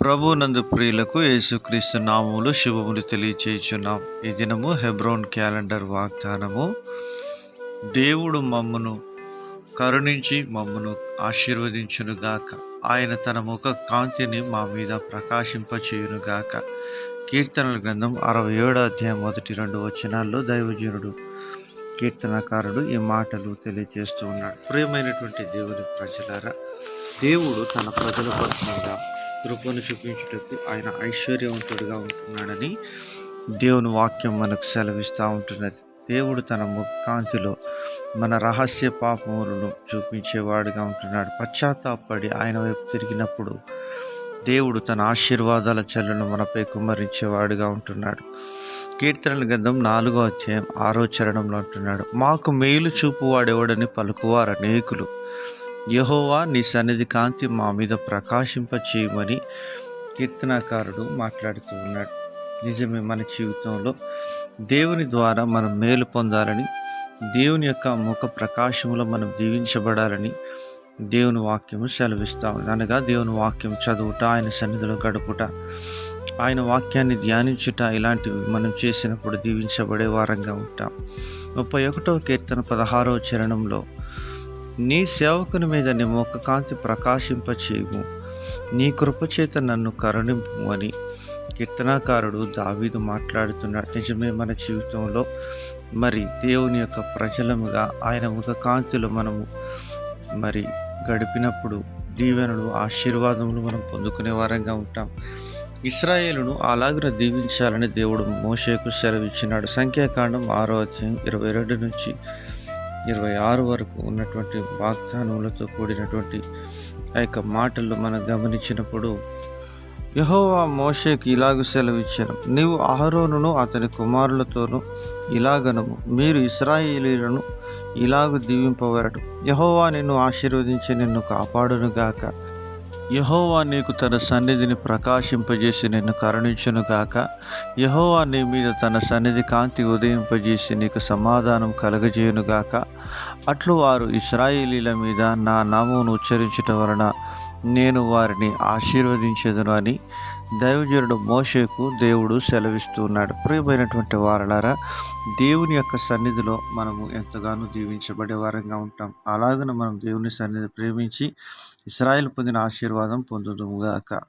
ప్రభు నందు ప్రియులకు యేసుక్రీస్తు నామములు శుభములు తెలియచేయుచున్నాం. ఈ దినము హెబ్రోన్ క్యాలెండర్ వాగ్దానము. దేవుడు మమ్మను కరుణించి మమ్మను ఆశీర్వదించునుగాక. ఆయన తన ముఖ కాంతిని మా మీద ప్రకాశింపచేయునుగాక. కీర్తనల గ్రంథం అరవై ఏడో అధ్యాయం మొదటి రెండు వచనాల్లో దైవజనుడు కీర్తనకారుడు ఈ మాటలు తెలియజేస్తూ ఉన్నాడు. ప్రియమైనటువంటి దేవుని ప్రజలారా దేవుడు తన ప్రజల పక్షంగా కృపను చూపించుటకు ఆయన ఐశ్వర్యవంతుడిగా ఉంటున్నాడని దేవుని వాక్యం మనకు సెలవిస్తూ ఉంటున్నది. దేవుడు తన ముఖాంతిలో మన రహస్య పాపములను చూపించేవాడిగా ఉంటున్నాడు. పశ్చాత్తాపడి ఆయన వైపు తిరిగినప్పుడు దేవుడు తన ఆశీర్వాదాల చెల్లను మనపై కుమ్మరించేవాడిగా ఉంటున్నాడు. కీర్తనల గంధం నాలుగో అధ్యాయం ఆరో చరణంలో అంటున్నాడు మాకు మేలు చూపువాడెవడని పలుకువారు అనేకులు. యహోవా నీ సన్నిధి కాంతి మా మీద ప్రకాశింప చేయమని కీర్తనాకారుడు మాట్లాడుతూ ఉన్నాడు. నిజమే మన జీవితంలో దేవుని ద్వారా మనం మేలు పొందాలని దేవుని యొక్క ముఖ ప్రకాశములో మనం దీవించబడాలని దేవుని వాక్యము సెలవిస్తాం అనగా దేవుని వాక్యం చదువుట ఆయన సన్నిధిలో గడుపుట ఆయన వాక్యాన్ని ధ్యానించుట ఇలాంటివి మనం చేసినప్పుడు దీవించబడే వారంగా ఉంటాం. ముప్పై ఒకటవ కీర్తన పదహారవ చరణంలో నీ సేవకుని మీద నీ ముఖ కాంతి ప్రకాశింపచేయము. నీ కృపచేత నన్ను కరుణింపు అని కీర్తనాకారుడు దావీదు మాట్లాడుతున్నాడు నిజమే మన జీవితంలో. మరి దేవుని యొక్క ప్రజలముగా ఆయన ముఖ కాంతిలో మనము మరి గడిపినప్పుడు దీవెనలు ఆశీర్వాదములు మనం పొందుకునే వారంగా ఉంటాం. ఇస్రాయేలును అలాగిన దీవించాలని దేవుడు మోషేకు సెలవిచ్చినాడు. సంఖ్యాకాండం ఆరో అధ్యాయం ఇరవై రెండు నుంచి ఇరవై ఆరు వరకు ఉన్నటువంటి వాగ్దానములతో కూడినటువంటి ఆ యొక్క మాటలు మనం గమనించినప్పుడు యహోవా మోషేకి ఇలాగ సెలవిచ్చాను నీవు అహరోనును అతని కుమారులతోనూ ఇలాగనము మీరు ఇస్రాయిలీలను ఇలాగ దీవింపవరడు. యహోవా నిన్ను ఆశీర్వదించి నిన్ను కాపాడునుగాక. యహోవా నీకు తన సన్నిధిని ప్రకాశింపజేసి నిన్ను కరుణించునుగాక యహోవా నీ మీద తన సన్నిధి కాంతి ఉదయింపజేసి నీకు సమాధానం కలగజేయునుగాక అట్లు వారు ఇస్రాయేలీల మీద నా నామమును ఉచ్చరించటం వలన నేను వారిని ఆశీర్వదించేదను అని దైవజనుడు మోషేకు దేవుడు సెలవిస్తున్నాడు ప్రియమైనటువంటి వారలారా దేవుని యొక్క సన్నిధిలో మనము ఎంతగానో దీవించబడే వారంగా ఉంటాం. అలాగనే మనం దేవుని సన్నిధి ప్రేమించి ఇస్రాయేల్ పొందిన ఆశీర్వాదం పొందుదుముగాక